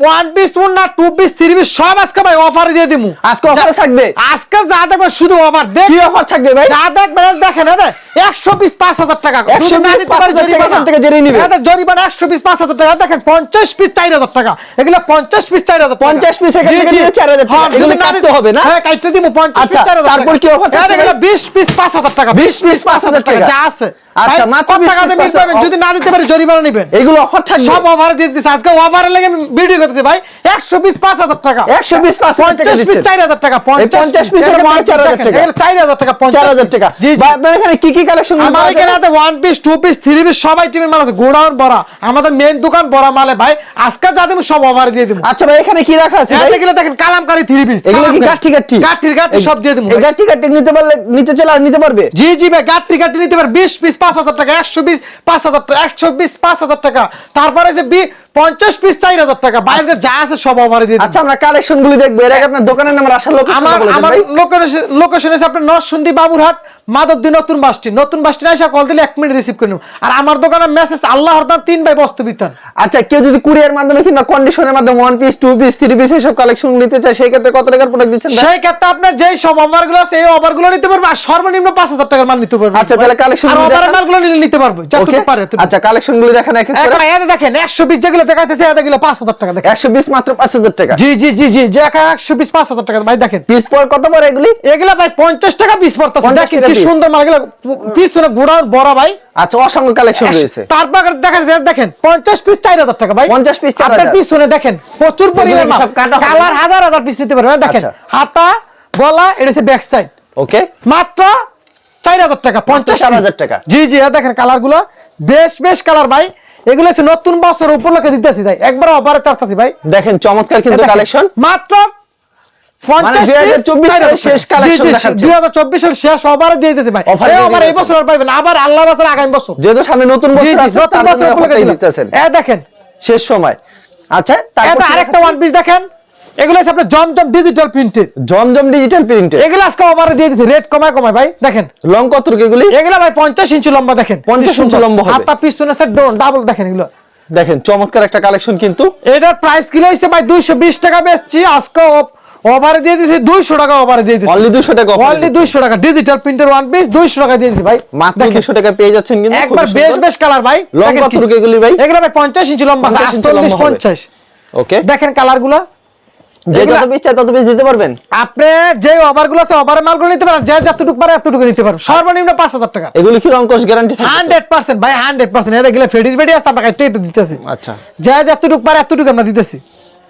One piece না two piece three piece সব আজকে ভাই অফারে দিয়ে দিমু। আজকে অফারে থাকবে? আজকে যা দেখবে শুধু অফার দেখ কি অফার থাকবে ভাই? যা দেখবেন এই দেখেন এই একশো পিস পাঁচ হাজার টাকা 100 যদি না piece দিতে পারে 5,000 টাকা জরিমানা। এখান থেকে জেনে নিবে। জরিমানা একশো পিস পাঁচ হাজার টাকা দেখেন পঞ্চাশ পিস চার হাজার টাকা এগুলো পঞ্চাশ পিস চার হাজার 50 piece এখান থেকে নিলে 4,000 টাকা। এগুলো কাটতে হবে না? হ্যাঁ কাটতে দিব পঞ্চাশ আচ্ছা, পিস চার হাজার তারপর কি offer এগুলো বিশ পিস পাঁচ হাজার টাকা 20 piece 5,000 টাকা। যা আছে আচ্ছা, মাত্র টাকা দিয়ে bill পাবেন? যদি না দিতে পারে জরিমানা নিবেন এগুলো অফার থাকবে সব অফারে দিয়ে দিচ্ছে আজকে অফারে লেগে ভিডিও করতেছে ভাই একশো পিস পাঁচ হাজার টাকা 100 piece 5,000 টাকা পঞ্চাশ পিস দিচ্ছেন। চার হাজার টাকা এই 50 piece এখান 4,000 টাকা। চার হাজার টাকা হাজার টাকা ভাই, আপনার এখানে কি কি কালেকশন আমার এখানে আছে one piece two piece three piece সবাই টিমের মাল আছে। গোডাউন ভরা আমাদের মেন দোকান ভরা মালে ভাই। আজকে যা দেবো সব অফারে দিয়ে দেবো। আচ্ছা ভাই এখানে কি রাখা আছে ভাই? এগুলো দেখেন কালামকারী থ্রি পিস এগুলো কি গাঠি গাঠি গাঠির গাঠি সব দিয়ে দেবো এই গাঠি গাঠি নিতে পারলে নিতে চাইলে আর নিতে পারবে? জি জি ভাই গাঠি গাঠি নিতে পারবে। বিশ পিস পাঁচ হাজার টাকা একশো পিস পাঁচ হাজার টাকা একশো পিস পাঁচ হাজার টাকা। তারপরে বি- পঞ্চাশ পিস চার হাজার টাকা। বাইরে যা আছে সব অফারে দিয়ে আচ্ছা আমরা কালেকশন গুলি দেখব। এর আগে আপনার দোকানের নাম আসার লোক আমার আমার লোকেশন আছে আপনার নরসুন্দি বাবুরহাট নতুন বাসটি নতুন বাসটি এসে কল দিলে এক মিনিট রিসিভ করে আর আমার দোকানে মেসেজ আল্লাহ হরদান তিন ভাই বস্তু বিতান আচ্ছা কেউ যদি কুরিয়ার মাধ্যমে কিংবা কন্ডিশনের মাধ্যমে one piece two piece three piece এইসব কালেকশন নিতে চায় সেই ক্ষেত্রে কত টাকার প্রোডাক্ট দিচ্ছেন সেই ক্ষেত্রে আপনার যেই সব অফারগুলো আছে এই অফারগুলো নিতে পারবে আর সর্বনিম্ন পাঁচ হাজার টাকার মাল নিতে পারবে। আচ্ছা, তাহলে collection আরগুলো দেখান। মালগুলো নিলে নিতে পারবে? যতটুকু পারে আচ্ছা কালেকশন গুলি দেখেন এক দেখেন একশো পিস যেগুলো দেখাইতেছে এতে গেলে পাঁচ হাজার টাকা দেখেন। একশো পিস মাত্র পাঁচ হাজার টাকা। জি জি জি জি যে একা একশো পিস পাঁচ হাজার টাকা ভাই দেখেন। পিস পর কত পরে এগুলি? এগুলা ভাই পঞ্চাশ টাকা পিস পড়তেছে। 50 কি সুন্দর মাল এগুলো পিস গোড়াউন বড় ভাই। আচ্ছা অসংখ্য কালেকশন রয়েছে। তারপর দেখা যায় দেখেন পঞ্চাশ পিস চার হাজার টাকা ভাই। 50 piece 4,000 আপনার পিছনে দেখেন প্রচুর পরিমাণ সব কাটা কালার হাজার হাজার পিস নিতে পারবেন দেখেন। আচ্ছা। হাতা গলা এটা হচ্ছে ব্যাক সাইড ওকে মাত্র চার হাজার টাকা পঞ্চাশ 4,000 টাকা। জি জি এই দেখেন কালারগুলো বেশ বেশ কালার ভাই। এগুলো হচ্ছে নতুন বছর উপলক্ষে দিতেছি ভাই। একবার অফারে ভাই। দেখেন চমৎকার কিন্তু কালেকশন মাত্র মানে 2024 সালের শেষ অফারে দিয়ে দিতেছে ভাই। অফার এই বছর আর পাইবেন আবার আল্লাহ বছর আগামী বছর। যেহেতু সামনে নতুন বছর আছে। দিতেছেন। এ দেখেন। শেষ সময়। আচ্ছা তারপর আরেকটা ওয়ান পিস দেখেন। এগুলো হচ্ছে আপনার জমজম ডিজিটাল জমজম ডিজিটাল এগুলো আজকে অফারে দিয়ে দিচ্ছে রেট কমায় কমায় ভাই দেখেন। লং কত এগুলি? এগুলো ভাই পঞ্চাশ ইঞ্চি লম্বা দেখেন। 50 ইঞ্চি লম্বা হবে। স্যার ডাবল দেখেন এগুলো। দেখেন চমৎকার একটা কালেকশন কিন্তু। এটার প্রাইস কিলো ভাই দুইশো বিশ টাকা বেচছি আজকে ওভারে দিয়ে দিছি দুইশো টাকা ওভারে দিয়ে দিচ্ছি অনলি দুশো টাকা offer অনলি দিচ্ছে। দুইশো টাকা ডিজিটাল প্রিন্টের ওয়ান পিস দুইশো টাকা দিয়ে দিছি ভাই। মাত্র দেখেন। দুশো টাকা পেয়ে যাচ্ছেন কিন্তু একবার বেশ বেশ কালার ভাই। লং দেখেন কত এগুলি ভাই। এগুলো ভাই পঞ্চাশ ইঞ্চি লম্বা 50 ইঞ্চি লম্বা হবে। পঞ্চাশ। ওকে দেখেন কালারগুলো। যে যত পিস চাই তত পিস দিতে পারবেন? আপনি যে ওভারগুলো আছে ওভারের মালগুলো নিতে পারেন যে যতটুকু পারে এতটুকু নিতে পারেন। সর্বনিম্ন পাঁচ হাজার টাকা। এগুলো কি রংকশ গ্যারান্টি থাকে হান্ড্রেড পার্সেন্ট ভাই হান্ড্রেড পার্সেন্ট। এটা গেলে ফেডির ফেডি আছে আপনাকে এটা দিতেছি। আচ্ছা। যে যতটুকু পারে এতটুকু আমরা দিতেছি।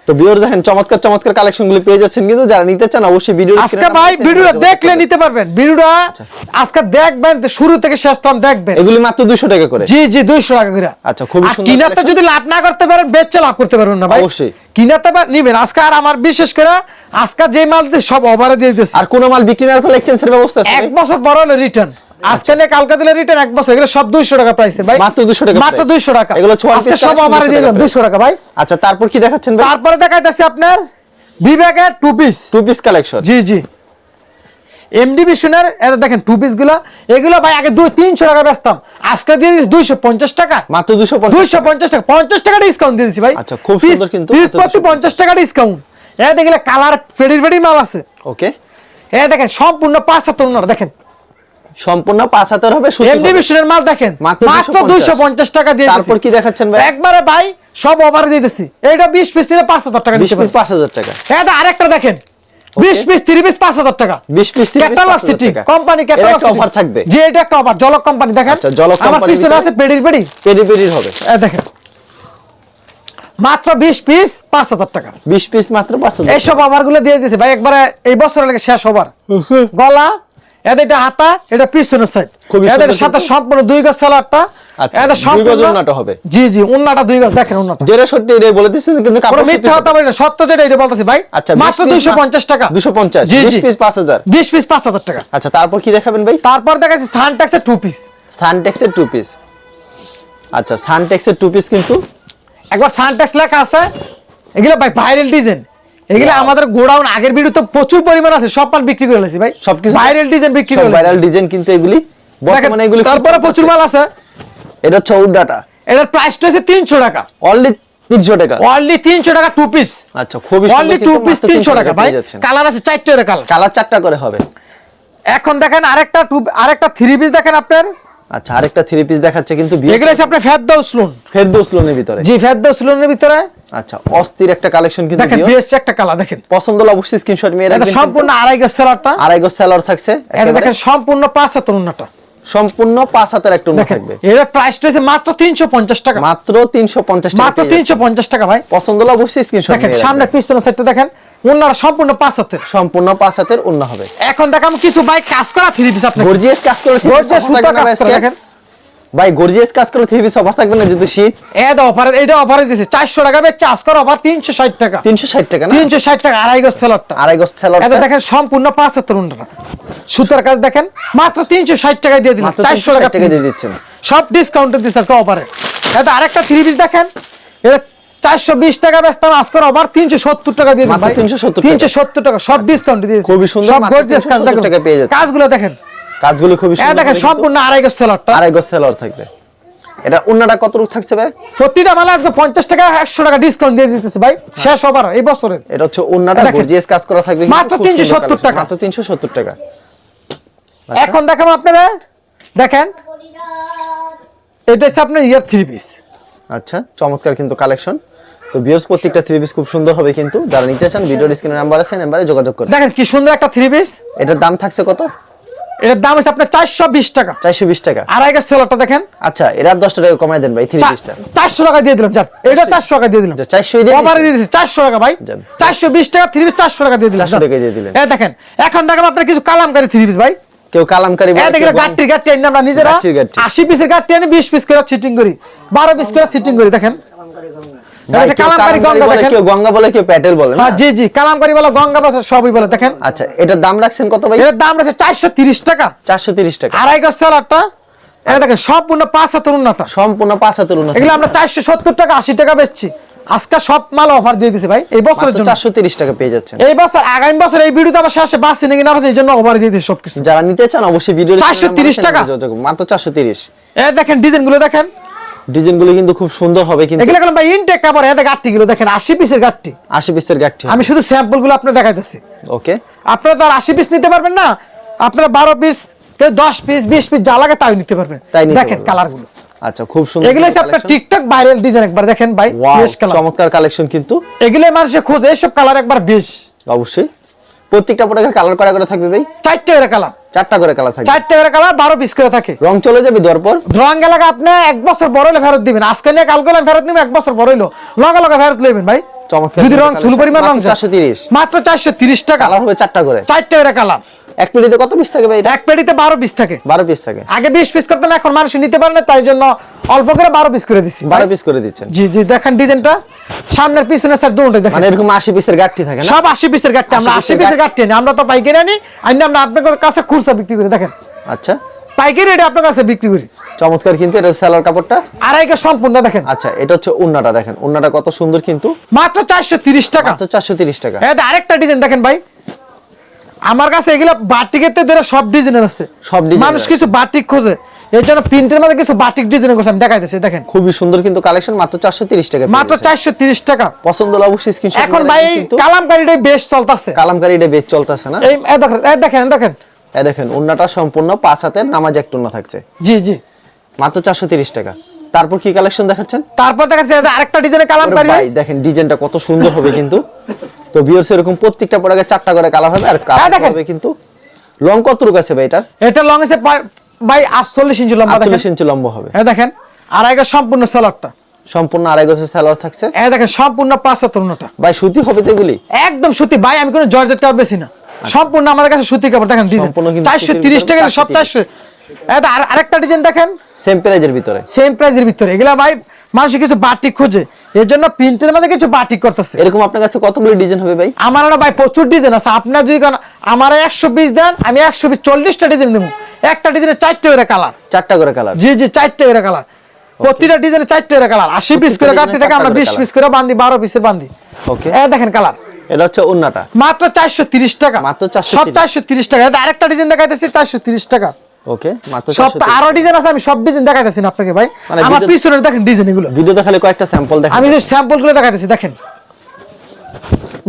তো ভিউয়ার দেখেন চমৎকার চমৎকার কালেকশন গুলি পেয়ে যাচ্ছেন। কিন্তু যারা নিতে চান অবশ্যই ভিডিও আজকে ভাই ভিডিওটা দেখলে নিতে পারবেন। ভিডিওটা আচ্ছা। আজকে দেখবেন শুরু থেকে শেষ তখন দেখবেন। এগুলি মাত্র 200 টাকা করে। জি জি দুইশো টাকা করে। আচ্ছা, আর সুন্দর কিনাতে যদি লাভ না করতে পারেন বেচে লাভ করতে পারবেন না ভাই। অবশ্যই। কিনাতে নিবেন। আজকে আর আমার বিশেষ করে আজকে যে মাল সব ওভারে দিয়ে দিতেছে আর কোন মাল বিক্রি না হলে এক্সচেঞ্জের ব্যবস্থা আছে এক বছর বড় হলে রিটার্ন আজকে কালকে দিলে রিটার্ন এক বছর। এগুলো সব দুইশো টাকা প্রাইসের ভাই। মাত্র 200 টাকা মাত্র price। দুইশো টাকা। এগুলো সব 200 দিয়ে দিলাম দুইশো টাকা ভাই। আচ্ছা তারপর কি দেখাচ্ছেন ভাই? তারপরে দেখাইতেছি আপনার বিবেকের two piece two piece collection জি জি। এমডি বিশনের এটা দেখেন টু পিসগুলো। এগুলো ভাই আগে দুই তিনশো টাকা বেচতাম। আজকে দিয়ে দিচ্ছি দুইশো পঞ্চাশ টাকা। মাত্র 250 দুইশো পঞ্চাশ টাকা। পঞ্চাশ টাকা ডিসকাউন্ট দিয়ে দিচ্ছি ভাই। আচ্ছা, খুব সুন্দর কিন্তু, প্রতি 250 পঞ্চাশ টাকা। ডিসকাউন্ট এটা দেখলে কালার ফেডির মাল আছে। ওকে এটা দেখেন সম্পূর্ণ পাঁচ হাত দেখেন। সম্পূর্ণ পাঁচ হাতের হবে এমডি। মাল দেখেন মাত্র মাত্র 250 টাকা দিয়ে তারপর কি দেখাচ্ছেন ভাই? একবারে ভাই সব ওভার এইটা বিশ পিস নিলে পাঁচ হাজার টাকা 20 পিস 5000 টাকা। এটা আরেকটা দেখেন বিশ পিস তিরিশ পিস পাঁচ হাজার টাকা। 20 পিস 30 পিস 5000 সিটি। কোম্পানি ক্যাটালগ অফার থাকবে। যে এটা জলক কোম্পানি দেখেন। আচ্ছা, জলক আমার পিছনে আছে পেডির পেডি। পেরির হবে। দেখেন। মাত্র বিশ পিস পাঁচ হাজার টাকা। 20 পিস মাত্র 5000 এইসব ওভারগুলো দিয়ে দিয়েছে। ভাই একবারে এই বছরের লাগে শেষ ওভার গলা এটা হাতা এটা পিছনের সাইড এদের সাথে সম্পূর্ণ দুই গজ সালাডটা আচ্ছা, সম্পূর্ণ ওড়নাটা হবে। জি জি উন্নাটা দুই গজ দেখেন উন্নাটা যেটা সত্যি এটাই বলে দিচ্ছেন কিন্তু কাপড় মিথ্যা কথা সত্য যেটা এটা বলতেছি ভাই। আচ্ছা মাত্র 20 piece দুইশো মা- পঞ্চাশ টাকা। 250 জি 20 জি। পিস 5000 বিশ পিস পাঁচ হাজার টাকা। আচ্ছা তারপর কি দেখাবেন ভাই? তারপর দেখাচ্ছি সানট্যাক্সের টু পিস সানটেক্সের টু পিস আচ্ছা সানটেক্সের টু পিস কিন্তু একবার সানটেক্স লেখা আছে। এগুলো ভাই ভাইরাল ডিজাইন এগুলো আমাদের গোডাউন আগের ভিডিও তো প্রচুর পরিমাণ আছে সব মাল বিক্রি করে লেছি ভাই। সবকিছু ভাইরাল ডিজাইন বিক্রি করে ভাইরাল ডিজাইন কিন্তু এগুলি বর্তমানে এগুলি তারপরে প্রচুর মাল আছে। এটা হচ্ছে এটার প্রাইসটা হচ্ছে তিনশো টাকা। অনলি তিনশো টাকা। অনলি তিনশো টাকা টু পিস আচ্ছা খুবই অনলি টু পিস তিনশো টাকা ভাই। কালার আছে চারটে কালার কালার চারটা করে হবে। এখন দেখেন আরেকটা টু আরেকটা থ্রি পিস দেখেন আপনার। আচ্ছা আরেকটা থ্রি পিস দেখাচ্ছে কিন্তু এগুলো হচ্ছে আপনার ফেরদৌস লোন ফেরদৌস লোনের ভিতরে। জি ফেরদৌস লোনের ভিতরে। আচ্ছা অস্থির একটা কালেকশন কিন্তু দেখেন। বেশ একটা কালার দেখেন। পছন্দ হলে অবশ্যই স্ক্রিনশট মেরে এটা রাখবেন সম্পূর্ণ আড়াই গজ সেলারটা আড়াই গজ সেলর থাকছে এটা দেখেন সম্পূর্ণ পাঁচ হাতের উন্নটা সম্পূর্ণ পাঁচ হাতের একটা থাকবে। এর প্রাইস রয়েছে মাত্র তিনশো পঞ্চাশ টাকা। মাত্র তিনশো পঞ্চাশ টাকা মাত্র পেয়ে যাচ্ছেন। তিনশো পঞ্চাশ টাকা ভাই। পছন্দ হলে অবশ্যই স্ক্রিনশট দেখেন সামনে পিছনের সাইডটা দেখেন। ওনারা সম্পূর্ণ পাঁচ হাতের। সম্পূর্ণ পাঁচ হাতের উন্ন হবে। এখন দেখাম কিছু বাইক কাজ করা থ্রি পিস আপনি গর্জিয়াস কাজ করে গর্জিয়াস সুতা কাজ করা? দেখেন। ভাই গর্জিয়াস কাজ করে থ্রি পিস অফার থাকবে না যদি শীত। এ দাও অফার এইটা অফারে দিয়েছে। চারশো টাকা বেচছে আজকাল অফার তিনশো ষাট টাকা। তিনশো ষাট টাকা না? তিনশো ষাট টাকা আড়াই গজ সেলারটা আড়াই গজ সেলর এটা দেখেন সম্পূর্ণ পাঁচ হাতের সুতার কাজ দেখেন মাত্র তিনশো ষাট টাকায় দিয়ে দিলাম। মাত্র চারশো তিনশো টাকা টাকা দিয়ে দিচ্ছেন। সব ডিসকাউন্টে দিচ্ছে আজকে অফারে এটা আরেকটা থ্রি পিস দেখেন। এটা চারশো বিশ টাকা বেচতাম আজকের অফার তিনশো সত্তর টাকা দিয়ে মাত্র 370 টাকা। তিনশো সত্তর টাকা সব ডিসকাউন্ট দিয়েছে। খুবই সুন্দর, সব গর্জিয়াস কাজ দেখেন। টাকায় পেয়ে যাচ্ছে। কাজগুলো দেখেন। কাজগুলো খুবই সুন্দর দেখেন সম্পূর্ণ আড়াই গজ সেলারটা আড়াই গজ সেলর থাকবে। এটা উন্নাটা কত রূপ থাকছে ভাই? প্রতিটা মালে আজকে পঞ্চাশ টাকা একশো টাকা ডিসকাউন্ট দিয়ে দিতেছে ভাই। শেষ অফার এই বছরের। এটা হচ্ছে উন্নাটা গর্জিয়াস কাজ করা থাকবে মাত্র খুব সুন্দর 370 টাকা। মাত্র তিনশো সত্তর টাকা। এখন দেখাবো আপনারা দেখেন। এটা হচ্ছে আপনার ইয়ার থ্রি পিস আচ্ছা চমৎকার কিন্তু কালেকশন তো বিয়স প্রত্যেকটা থ্রি পিস খুব সুন্দর হবে কিন্তু। যারা নিতে চান ভিডিওর স্ক্রিনে নাম্বার আছে নাম্বারে যোগাযোগ করুন। দেখেন কি সুন্দর একটা থ্রি পিস এটার দাম থাকছে কত? এটার দাম হচ্ছে আপনার চারশো বিশ টাকা। চারশো বিশ টাকা। গজ সেলারটা দেখেন। আচ্ছা আর দশটা টাকা কমাই দেন ভাই থ্রি পিসটা চারশো টাকা দিয়ে দিলাম যান। এটা চারশো টাকা দিয়ে দিলাম। আচ্ছা, 400 দিয়ে দিচ্ছি। চারশো টাকা ভাই। চারশো বিশ টাকা থ্রি পিস চারশো টাকা দিয়ে দিলাম 400 টাকায় দিয়ে দিলেন। এই দেখেন এখন দেখেন আপনার কিছু কালামকারী থ্রি পিস ভাই। কেউ কালামকারী বলে, দেখেন গাট্টি গাট্টি আনি আমরা নিজেরা গাট্টি, গাট্টি। আশি পিসের গাট্টি বিশ পিস করে সিটিং করি। বারো পিস করে সিটিং করি দেখেন। ভাই, এটা হচ্ছে কেউ কালামকারী কালামকারী গঙ্গা দেখেন। কেউ গঙ্গা বলে কেউ প্যাটেল বলে না? জি জি কালামকারী বলে গঙ্গা বাস সবই বলে দেখেন। আচ্ছা এটার দাম রাখছেন কত ভাই? এর দাম রয়েছে চারশো টাকা। চারশো তিরিশ টাকা। আড়াই গজ সেলারটা এটা দেখেন সম্পূর্ণ পাঁচ হাতের উন্নটা সম্পূর্ণ পাঁচ হাতের এগুলো আমরা চারশো সত্তর টাকা আশি টাকা বেচছি। আজকে সব মাল অফার দিয়ে দিছে ভাই এই বছরের জন্য। টাকা পেয়ে যাচ্ছেন। এই বছর আগামী বছর এই ভিডিওতে আমার শেষে বাঁচছি নাকি না এই জন্য অফার দিয়ে দিছে সবকিছু। যারা নিতে চান অবশ্যই ভিডিও 430 টাকা। মাত্র চারশো তিরিশ। দেখেন ডিজাইনগুলো দেখেন। ডিজাইনগুলো কিন্তু খুব সুন্দর হবে কিন্তু এগুলো এখন ভাই ইনটেক কাপড় এতে গাঠটি গুলো দেখেন আশি পিসের গাঠটি আশি পিসের গাঠি আমি শুধু স্যাম্পলগুলো আপনার দেখাইতেছি। ওকে আপনারা তো আর আশি পিস নিতে পারবেন না আপনারা বারো পিস কেউ দশ পিস বিশ পিস যা লাগে তাই নিতে পারবেন। তাই দেখেন কালারগুলো। আচ্ছা খুব সুন্দর এগুলো হচ্ছে আপনার টিকটক ভাইরাল ডিজাইন একবার দেখেন ভাই বেশ কালার চমৎকার কালেকশন কিন্তু। এগুলো মানুষে খোঁজে এসব কালার একবার বেশ। অবশ্যই। প্রত্যেকটা প্রোডাক্টের কালার করা করে থাকবে ভাই? চারটে করে কালার চারটা করে কালার থাকে চারটে করে কালার বারো পিস করে থাকে। রং চলে যাবে দরপর পর? রং এলাকা আপনি এক বছর বড় হলে ফেরত দিবেন। আজকে নিয়ে কালকে হলে ফেরত নিবেন এক বছর বড় হইল। লগে লগে ফেরত লইবেন ভাই। চমৎকার যদি রং চুল পরিমাণ রং চারশো তিরিশ। মাত্র চারশো তিরিশ টাকা। কালার হবে চারটা করে। চারটা করে কালার এক পেটিতে কত পিস থাকে ভাই এক পেটিতে বারো পিস থাকে। বারো পিস থাকে। আগে বিশ পিস করতাম এখন মানুষ নিতে পারে না তাই জন্য অল্প করে বারো পিস করে দিচ্ছি। বারো পিস করে দিচ্ছেন। জি জি দেখেন ডিজাইনটা। সামনের পিছনের স্যার দুটোই দেখেন। মানে এরকম আশি পিসের গাঠি থাকে না? সব আশি পিসের গাঠটি আমরা 80 আশি পিসের গাঠটি আনি। আমরা তো পাইকারি আনি আনি আমরা আপনার কাছে খুচরা বিক্রি করি দেখেন। আচ্ছা। পাইকারি এটা আপনার কাছে বিক্রি করি। চমৎকার কিন্তু এটা সেলার কাপড়টা। আড়াইকে সম্পূর্ণ দেখেন। আচ্ছা এটা হচ্ছে উন্নাটা দেখেন। উন্নাটা কত সুন্দর কিন্তু। মাত্র চারশো তিরিশ টাকা। মাত্র চারশো তিরিশ টাকা। হ্যাঁ আরেকটা ডিজাইন দেখেন ভাই। আমার কাছে এগুলো বাটিকের তো ধরে সব ডিজাইনের আছে। সব মানুষ কিছু বাটিক খোঁজে। এই জন্য প্রিন্টের মধ্যে কিছু বাটিক ডিজাইন করছে আমি দেখাইতেছি দেখেন। খুবই সুন্দর কিন্তু কালেকশন মাত্র চারশো তিরিশ টাকা মাত্র যাচ্ছেন। চারশো তিরিশ টাকা। পছন্দ হলে অবশ্যই স্ক্রিনশট এখন ভাই কালামকারিটাই বেশ চলতেছে। কালামকারি এটা বেচ চলতেছে না? এই দেখেন এই দেখেন দেখেন। এই দেখেন উন্নাটা সম্পূর্ণ পাঁচ হাতের নামাজ এক উন্না থাকছে। জি জি। মাত্র চারশো তিরিশ টাকা। তারপর কি কালেকশন দেখাচ্ছেন? তারপর দেখাচ্ছে আরেকটা ডিজাইনের কালামকারি। ভাই দেখেন ডিজাইনটা কত সুন্দর হবে কিন্তু। তো ভিউয়ার্স এরকম প্রত্যেকটা প্রোডাক্টে চারটা করে কালার হবে আর হ্যাঁ, কালার দেখেন। হবে কিন্তু লং কত রূপ আছে ভাই এটার? এটা লং আছে ভাই আটচল্লিশ ইঞ্চি লম্বা দেখেন। আটচল্লিশ ইঞ্চি লম্বা হবে। হ্যাঁ দেখেন। আড়াইগা সম্পূর্ণ সালোয়ারটা সম্পূর্ণ আড়াই গজের সালোয়ার থাকছে। এই দেখেন সম্পূর্ণ পাঁচ তরুণটা ভাই সুতি হবে তো এগুলি? একদম সুতি। ভাই আমি কোনো জর্জেট কাপড় বেশি না। সম্পূর্ণ আমাদের কাছে সুতি কাপড় দেখেন ডিজাইন সম্পূর্ণ কিন্তু চারশো তিরিশ টাকা সব 430 চারশো। আর আরেকটা ডিজাইন দেখেন। সেম প্রাইজের ভিতরে। সেম প্রাইজের ভিতরে। এগুলা ভাই মানুষ কিছু বাটিক খোঁজে। এর জন্য প্রিন্টের মধ্যে কিছু বাটিক করতেছে। এরকম আপনার কাছে কতগুলো ডিজাইন হবে ভাই? আমার না ভাই প্রচুর ডিজাইন আছে। আপনার যদি আমার একশো বিশ দেন আমি একশো বিশ চল্লিশটা ডিজাইন দেবো। একটা ডিজাইনে চারটে করে কালার। চারটা করে কালার। জি জি চারটে করে কালার। প্রতিটা ডিজাইনে চারটে করে কালার। আশি পিস করে কাটতে থাকে আমরা বিশ পিস করে বান্ধি বারো পিসের বান্ধি ওকে এ দেখেন কালার। এটা হচ্ছে উন্নাটা মাত্র চারশো তিরিশ টাকা। মাত্র 430 সব চারশো তিরিশ টাকা। আরেকটা ডিজাইন দেখাইতেছি চারশো তিরিশ টাকা। ওকে সব 430 তো আরও ডিজাইন আছে আমি সব ডিজাইন দেখাইতেছি না আপনাকে ভাই। মানে আমার পিছনে দেখেন ডিজাইন এগুলো। ভিডিওতে খালি কয়েকটা স্যাম্পল দেখেন। আমি যে স্যাম্পল দেখাইতেছি দেখেন।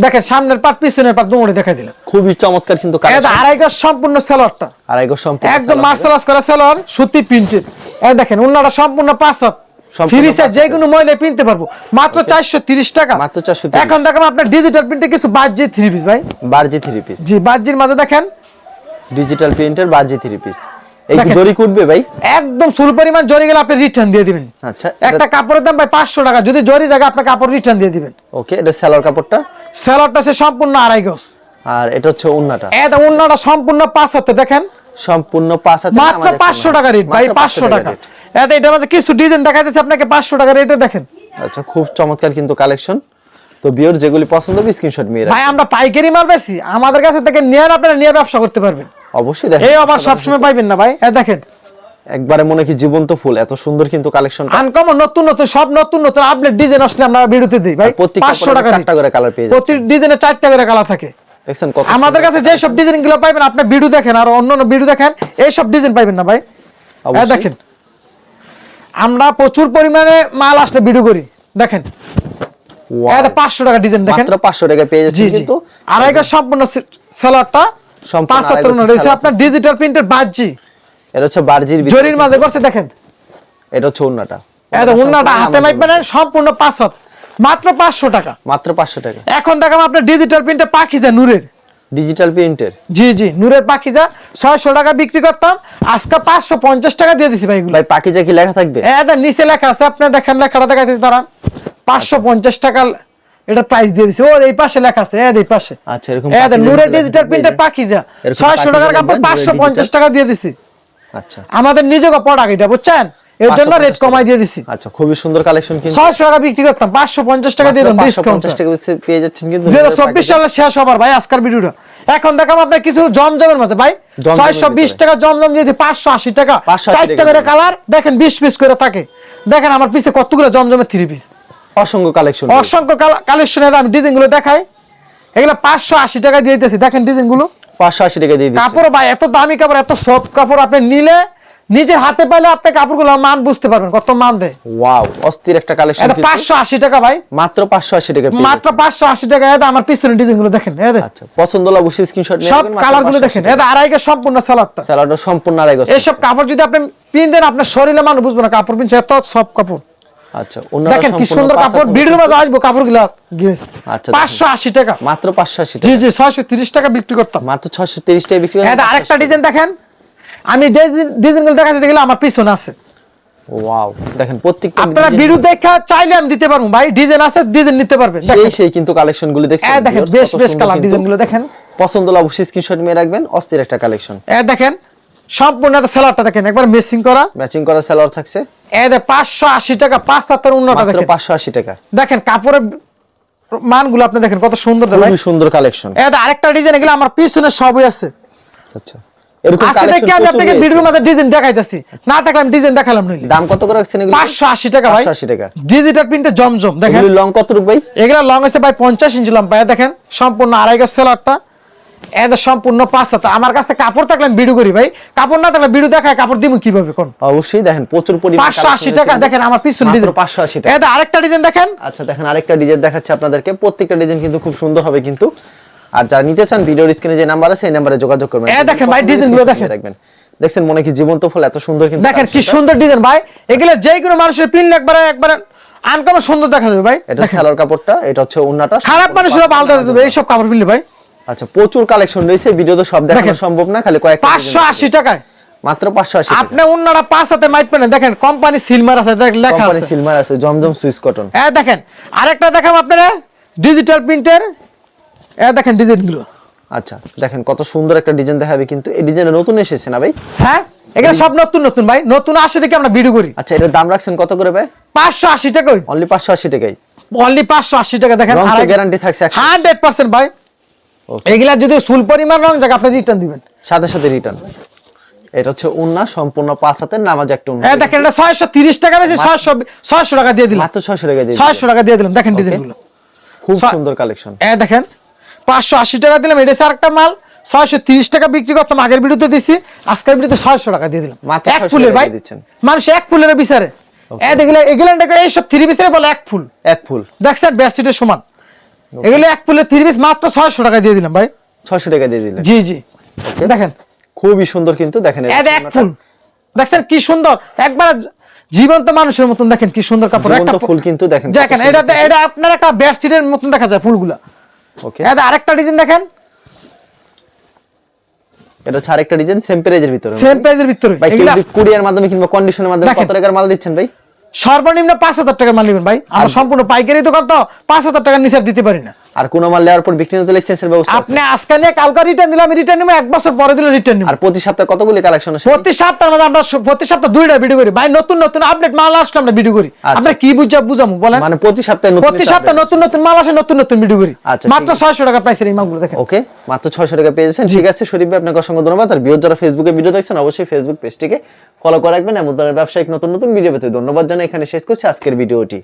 দেখেন সামনের পাট পিছনের পাট দুমড়ে দেখাই দিলাম। খুবই চমৎকার কিন্তু আড়াই গজ সম্পূর্ণ সেলরটা আড়াই গজ সম্পূর্ণ একদম সালোয়ার। করা সেলর সুতি প্রিন্টেড এই দেখেন অন্যটা সম্পূর্ণ পাঁচ হাত। সম্পূর্ণ ফ্রি পাঁচ সাইজ হাত। যে কোনো মহিলা কিনতে পারব। মাত্র চারশো তিরিশ টাকা। মাত্র 430 এখন দেখেন আপনার ডিজিটাল প্রিন্টে কিছু বাজজি থ্রি পিস ভাই। বারজি থ্রি পিস জি বাজজির মাঝে দেখেন। ডিজিটাল প্রিন্টের বারজি থ্রি পিস এই জরি কুটবে ভাই? একদম পরিমাণ জরি গেলে আপনি রিটার্ন দিয়ে দিবেন। আচ্ছা একটা কাপড়ের দাম ভাই পাঁচশো টাকা। যদি জরি জায়গা আপনার কাপড় রিটার্ন দিয়ে দিবেন। ওকে এটা কাপড়টা? সেলরটা সে সম্পূর্ণ আড়াই গজ। আর এটা হচ্ছে উন্নাটা? এটা অন্যটা সম্পূর্ণ পাঁচ হাতে দেখেন। সম্পূর্ণ পাঁচ হাতে মাত্র নামাজ একটা পাঁচশো উন্না। টাকা রেট ভাই মাত্র পাঁচশো টাকা rate। এটা মাঝে কিছু ডিজাইন দেখাইতেছে আপনাকে পাঁচশো টাকা রেটে দেখেন। আচ্ছা খুব চমৎকার কিন্তু কালেকশন তো বিয়র যেগুলি পছন্দ হবে স্ক্রিনশট নিয়ে ভাই আমরা পাইকারি মাল বেশি আমাদের কাছে থেকে নিয়ে আপনারা নিয়ে ব্যবসা করতে পারবেন। অবশ্যই দেখেন। এই আবার সবসময় পাইবেন না ভাই। এ দেখেন। একবারে মনে কি জীবন্ত ফুল এত সুন্দর কিন্তু কালেকশন আনকমন নতুন নতুন সব নতুন নতুন আপডেট ডিজাইন আসলে আমরা বিরতি দিই। ভাই প্রত্যেকটা পাঁচশো প্রোডাক্টে টাকা চারটা করে কালার পেয়ে প্রতি যাচ্ছেন ডিজাইনে চারটা করে কালার থাকে। দেখছেন কত আমাদের কাছে যে সব ডিজাইনগুলো পাইবেন আপনি ভিডিও দেখেন আর অন্য অন্য ভিডিও দেখেন এই সব ডিজাইন পাইবেন না ভাই। অবশ্যই। দেখেন। আমরা প্রচুর পরিমাণে মাল আসলে ভিডিও করি। দেখেন। Wow, এটা পাঁচশো টাকা ডিজাইন দেখেন। মাত্র 500 টাকা পেয়ে যাচ্ছেন কিন্তু আড়াই সম্পূর্ণ সেলারটা সম্পূর্ণ পাঁচ আড়াই হাতের গজ রয়েছে আপনার ডিজিটাল প্রিন্টের বাজি। এটা হচ্ছে বারজির জরির মাঝে করছে দেখেন। এটা হচ্ছে উন্নাটা এটা উন্নাটা হাতে সম্পূর্ণ সম্পূর্ণ পাঁচ হাত। মাত্র পাঁচশো টাকা। মাত্র 500 টাকা। এখন দেখাম আপনার ডিজিটাল প্রিন্টের পাখিজা নূরের। ডিজিটাল প্রিন্টের জি জি নূরের পাখিজা টাকা বিক্রি করতাম আজকে পাঁচশো পঞ্চাশ টাকা দিয়ে দিছি ভাই এগুলো। ভাই পাকিজা কি লেখা থাকবে? নিচে লেখা আছে আপনি দেখেন লেখাটা দেখাইতেছি দাঁড়ান। পাঁচশো পঞ্চাশ টাকা এটা প্রাইস দিয়ে দিছে। ও এই পাশে লেখা আছে এই পাশে। আচ্ছা, এরকম এ পাখিজা ডিজিটাল প্রিন্টের এই পাখিজা এরকম ছয়শো পাখিজা টাকার কাপড় লিখবেন, পাঁচশো নূরের পঞ্চাশ digital। টাকা দিয়ে দিছি। আচ্ছা। আমাদের নিজেকে প্রোডাক্ট এটা বুঝছেন? এর জন্য রেট কমাই দিয়ে দিছি। আচ্ছা খুবই সুন্দর কালেকশন কিন্তু। ছয়শো টাকা বিক্রি করতাম পাঁচশো পঞ্চাশ টাকা দিয়ে দিলাম পাঁচশো ডিসকাউন্ট পঞ্চাশ টাকা বেশি পেয়ে যাচ্ছেন কিন্তু দুই হাজার চব্বিশ সালে শেষ হবার ভাই আজকার ভিডিওটা এখন দেখাম আপনার কিছু জমজমের মাঝে ভাই। জমজমের ছয়শো বিশ ভিতরে। টাকা জমজম দিয়ে পাঁচশো আশি টাকা। 580 চারটা টাকা করে কালার দেখেন বিশ পিস করে থাকে। দেখেন আমার পিছে কতগুলো জমজমের থ্রি পিস অসংখ্য কালেকশন অসংখ্য কালেকশনের আমি ডিজাইনগুলো দেখাই। এগুলো পাঁচশো আশি টাকা দিয়ে দিতেছি। দেখেন ডিজাইনগুলো। পাঁচশো আশি টাকা দিয়ে কাপড় ভাই এত দামি কাপড় এত সফট কাপড় আপনি নিলে নিজের হাতে পাইলে আপনি কাপড়গুলো মান বুঝতে পারবেন কত মান দেয়। ওয়াও অস্থির একটা কালেকশন এটা টাকা ভাই। মাত্র পাঁচশো আশি টাকা মাত্র পাঁচশো আশি টাকা এটা আমার পিছনে ডিজাইনগুলো দেখেন আচ্ছা পছন্দ হলে অবশ্যই স্ক্রিনশট নিয়ে সব কালারগুলো দেখেন এটা আড়াইকে সম্পূর্ণ সালাদটা স্যালাডটা সম্পূর্ণ আড়াই গজ এইসব কাপড় যদি আপনি পিন দেন আপনার শরীরে মানুষ বুঝবে না কাপড় পিনছে এত সব কাপড়। আচ্ছা দেখেন কি সুন্দর কাপড় ভিডিওর মাঝে আসব কাপড়গুলা আচ্ছা, দেখেন। পাঁচশো আশি টাকা। মাত্র পাঁচশো আশি জি জি ছয়শো তিরিশ টাকা বিক্রি করতাম। মাত্র ছশো তিরিশ টাকা বিক্রি এটা আরেকটা ডিজাইন দেখেন। আমি যে দেখাতে গেলে আমার পিছনে আছে। ওয়াও দেখেন প্রত্যেকটা আপনারা ভিডিও দেখা চাইলে আমি দিতে পারব ভাই। ডিজাইন আছে ডিজাইন নিতে পারবেন। সেই সেই কিন্তু দেখছেন দেখেন বেশ বেশ কালার দেখেন। পছন্দ হলে অবশ্যই স্ক্রিনশট নিয়ে রাখবেন অস্থির একটা কালেকশন এ দেখেন সম্পূর্ণ সেলারটা দেখেন একবার মেসিং করা। ম্যাচিং করা সালোয়ার থাকছে। এ দেখ পাঁচশো আশি টাকা পাঁচ উন্নটা দেখেন। পাঁচশো আশি টাকা। দেখেন কাপড়ের মানগুলো আপনি দেখেন কত সুন্দর খুবই সুন্দর কালেকশন এ দেখ, আরেকটা ডিজাইন এগুলো আমার পিছনে সবই আছে। আচ্ছা। এরকম কালেকশন আমি আপনাকে ভিডিওর মধ্যে ডিজাইন দেখাইতেছি। না থাকলে আমি ডিজাইন দেখালাম নইলে। দাম কত করে রাখছেন এগুলো? টাকা ভাই। 580 টাকা। ডিজিটাল প্রিন্টে জমজম দেখেন। এগুলি লং কত রূপ ভাই? এগুলা লং হচ্ছে ভাই পঞ্চাশ ইঞ্চি লম্বা। দেখেন সম্পূর্ণ আড়াই গজ সেলারটা এদের সম্পূর্ণ পাঁচ হাতে আমার কাছে কাপড় থাকলে আমি ভিডিও করি ভাই। কাপড় না থাকলে ভিডিও দেখায় কাপড় দিব কীভাবে কোন? অবশ্যই দেখেন প্রচুর পরিমাণ পাঁচশো আশি টাকা দেখেন আমার পিছন মাত্র ডিজাইন। 580 টাকা। এটা আরেকটা ডিজাইন দেখেন। আচ্ছা দেখেন আরেকটা ডিজাইন দেখাচ্ছে আপনাদেরকে। প্রত্যেকটা ডিজাইন কিন্তু খুব সুন্দর হবে কিন্তু। আর যারা নিতে চান ভিডিওর স্ক্রিনে যে নাম্বার আছে এই নাম্বারে যোগাযোগ করবেন। এ দেখেন ভাই, ডিজাইনগুলো screenshot দেখেন। রাখবেন। দেখছেন মনে কি জীবন্ত ফুল এত সুন্দর কিন্তু দেখেন কি সুন্দর ডিজাইন ভাই। এগুলো যে কোনো মানুষের পিনলে একবারে একবারে আনকমন সুন্দর দেখা যাবে ভাই। এটা দেখেন। সালোয়ার কাপড়টা এটা হচ্ছে ওন্নাটা খারাপ মানুষেরা পাল্টা দেবে এইসব কাপড় পিনলে ভাই। আচ্ছা প্রচুর কালেকশন রয়েছে ভিডিওতে সব দেখানো সম্ভব না খালি কয়েক পাঁচশো আশি টাকায়। মাত্র পাঁচশো আশি আপনি অন্যরা পাঁচ হাতে মাইট পেনে দেখেন কোম্পানি সিলমার আছে দেখ লেখা কোম্পানি আছে। সিলমার আছে জমজম সুইস কটন এ দেখেন আরেকটা দেখাম আপনারা ডিজিটাল প্রিন্টের এ দেখেন ডিজাইনগুলো আচ্ছা দেখেন কত সুন্দর একটা ডিজাইন দেখাবে কিন্তু এই ডিজাইনটা নতুন এসেছে না ভাই? হ্যাঁ এগুলো সব নতুন নতুন ভাই নতুন আসে দেখে আমরা ভিডিও করি। আচ্ছা এটার দাম রাখছেন কত করে ভাই? পাঁচশো আশি টাকা অনলি পাঁচশো আশি টাকাই অনলি পাঁচশো আশি টাকা দেখেন গ্যারান্টি থাকছে একশো হান্ড্রেড পার্সেন্ট ভাই। Okay. এগুলা যদি ফুল পরিমাণ রং জায়গা আপনি রিটার্ন দিবেন। সাথে সাথে রিটার্ন এটা হচ্ছে উন্না সম্পূর্ণ পাঁচ হাতের নামাজ একটা উন্না। হ্যাঁ দেখেন এটা ছয়শো তিরিশ টাকা বেশি ছয়শো ছয়শো টাকা দিয়ে দিলাম। মাত্র ছয়শো টাকা দিয়ে ছয়শো টাকা দিয়ে দিলাম। দেখেন ডিজাইনগুলো খুব সুন্দর কালেকশন এ দেখেন পাঁচশো আশি টাকা দিলাম এটা হচ্ছে আরেকটা মাল। ছয়শো তিরিশ টাকা বিক্রি করতাম আগের ভিডিওতে দিছি। আজকের ভিডিওতে ছয়শো টাকা দিয়ে দিলাম। মাত্র এক 600 ফুলের টাকা ভাই। দিয়ে দিচ্ছেন। মানুষ এক ফুলের বিচারে। এ দেখলে এগুলো এইসব থ্রি পিসের বলে এক ফুল। এক ফুল। দেখ দেখছেন বেডশিটের সমান। এগুলো এক ফুলের থ্রি পিস মাত্র ছয়শো টাকা দিয়ে দিলাম ভাই। ছয়শো টাকা দিয়ে দিলেন। জি জি। দেখেন। খুবই সুন্দর কিন্তু দেখেন এক ফুল। দেখছেন কি সুন্দর? একবার জীবন্ত মানুষের মতন দেখেন কি সুন্দর কাপড়। একটা ফুল কিন্তু দেখেন দেখেন এটা। এটা আপনার একটা বেডশিটের মতন দেখা যায় ফুলগুলা। ওকে এদ আরেকটা ডিজাইন দেখেন। এটা হচ্ছে আরেকটা ডিজাইন সেম প্রাইজের ভিতরে। সেম প্রাইজের ভিতরে। ভাই কুরিয়ার মাধ্যমে কিংবা কন্ডিশনের মাধ্যমে কত টাকার মাল দিচ্ছেন ভাই? সর্বনিম্ন পাঁচ হাজার টাকার মাল নেবেন ভাই। আর সম্পূর্ণ পাইকারি দোকান তো পাঁচ হাজার টাকার নিচে দিতে পারি না। আর কোন মাল নেওয়ার পর বিক্রি নিতে এক্সচেঞ্জের ব্যবস্থা আপনি আজকে নিয়ে কালকে রিটার্ন দিলাম রিটার্ন নিবো এক বছর পরে দিলে রিটার্ন নিবো। আর প্রতি সপ্তাহে কতগুলি কালেকশন আসে? প্রতি সপ্তাহের মধ্যে আমরা প্রতি সপ্তাহ দুইটা ভিডিও করি। ভাই নতুন নতুন আপডেট মাল আসলে আমরা ভিডিও করি। আচ্ছা। আমরা কি বুঝা বুঝামু বলেন? মানে প্রতি সপ্তাহে নতুন প্রতি সপ্তাহে নতুন নতুন মাল আসে নতুন নতুন ভিডিও করি। আচ্ছা, মাত্র ঠিক আছে। ছয়শো টাকা প্রাইসের এই মালগুলো দেখেন। ওকে মাত্র ছয়শো টাকা পেয়েছেন ঠিক আছে শরীফ ভাই আপনাকে অসংখ্য ধন্যবাদ। আর বিয়োজ যারা ফেসবুকে ভিডিও দেখছেন অবশ্যই ফেসবুক পেজটিকে ফলো করে রাখবেন। এমন ধরনের ব্যবসায়িক নতুন নতুন ভিডিও পেতে ধন্যবাদ জানাই। এখানে শেষ করছি আজকের ভিডিওটি